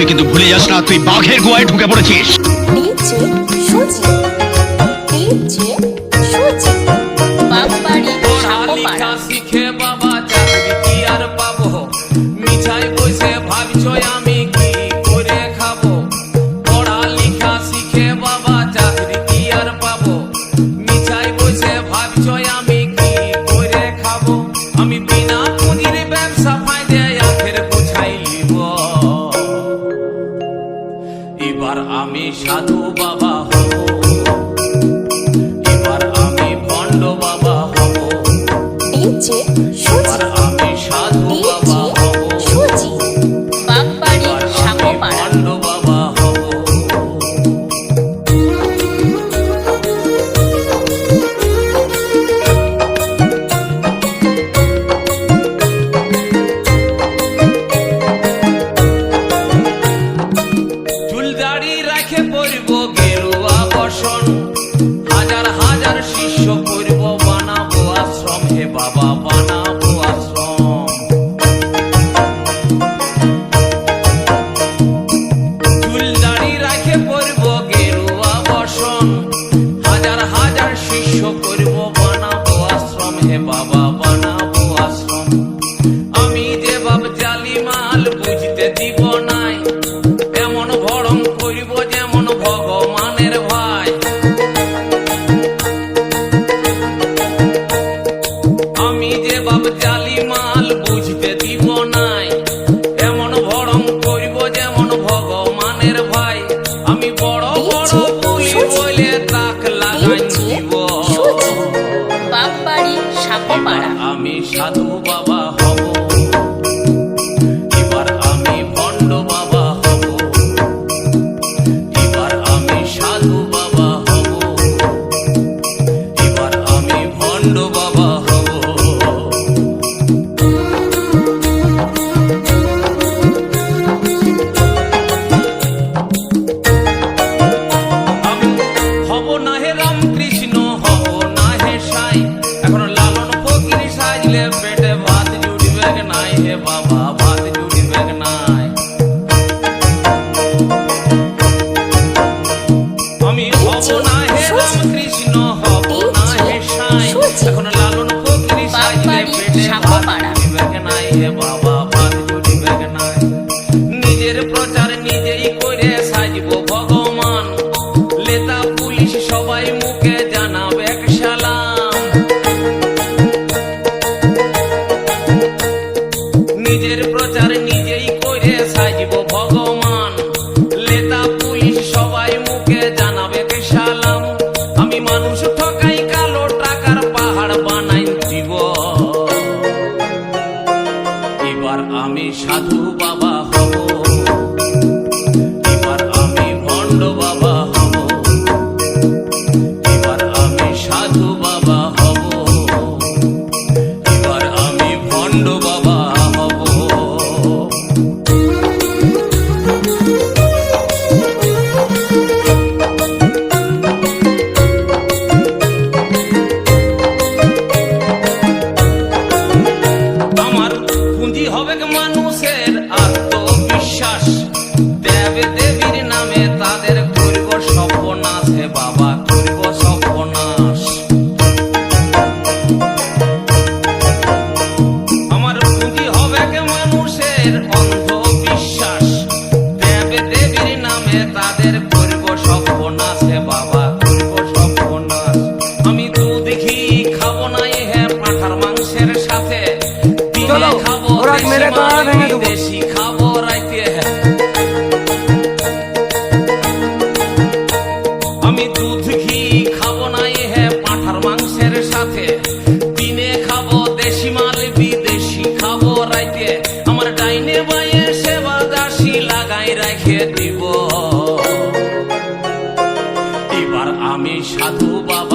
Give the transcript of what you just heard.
তুই কিন্তু ভুলে যাস না তুই বাঘের গোয়ায় ঢুকে পড়েছিস। শিখে বাবা চাকরি কি আর এবার আমি সাধু বাবা হব। এবার আমি ভণ্ড বাবা হব। এই এবার দাড়ি পড়ব গেরুয়া বসন হাজার হাজার শিষ্য করব সাপোপাড়া আমি সাধু বাবা বাবা ভাত জুড়িবে নাই আমি হব না হে রামকৃষ্ণ হব না হে সাই। এখন লালন ফকির সাজলে পেটে ভাত জুড়িবে নাই হে বাবা ভাত নাই নিজের প্রচার নিজেই করে নিজের প্রচার নিজেই করে সাজব ভগবান। পুলিশ সবাই মুখে জানাবে সালাম। আমি মানুষ ঠকাই কালো টাকার পাহাড় বানাই এবার আমি সাধু বাবা হব। এবার আমি ভণ্ড বাবা অন্ধবিশ্বাস দেবে দেবীর নামে তাদের করব সর্বনাশ বাবা করব সর্বনাশ। আমি দুধ ঘি খাব না হে পাঁঠার মাংসের সাথে। দিনে খাব দেশি মেরে তো মাল, ভেঙে দেবো। বিদেশি খাব রাইতে আমি দুধ রেখে দিব। এবার আমি সাধু বাবা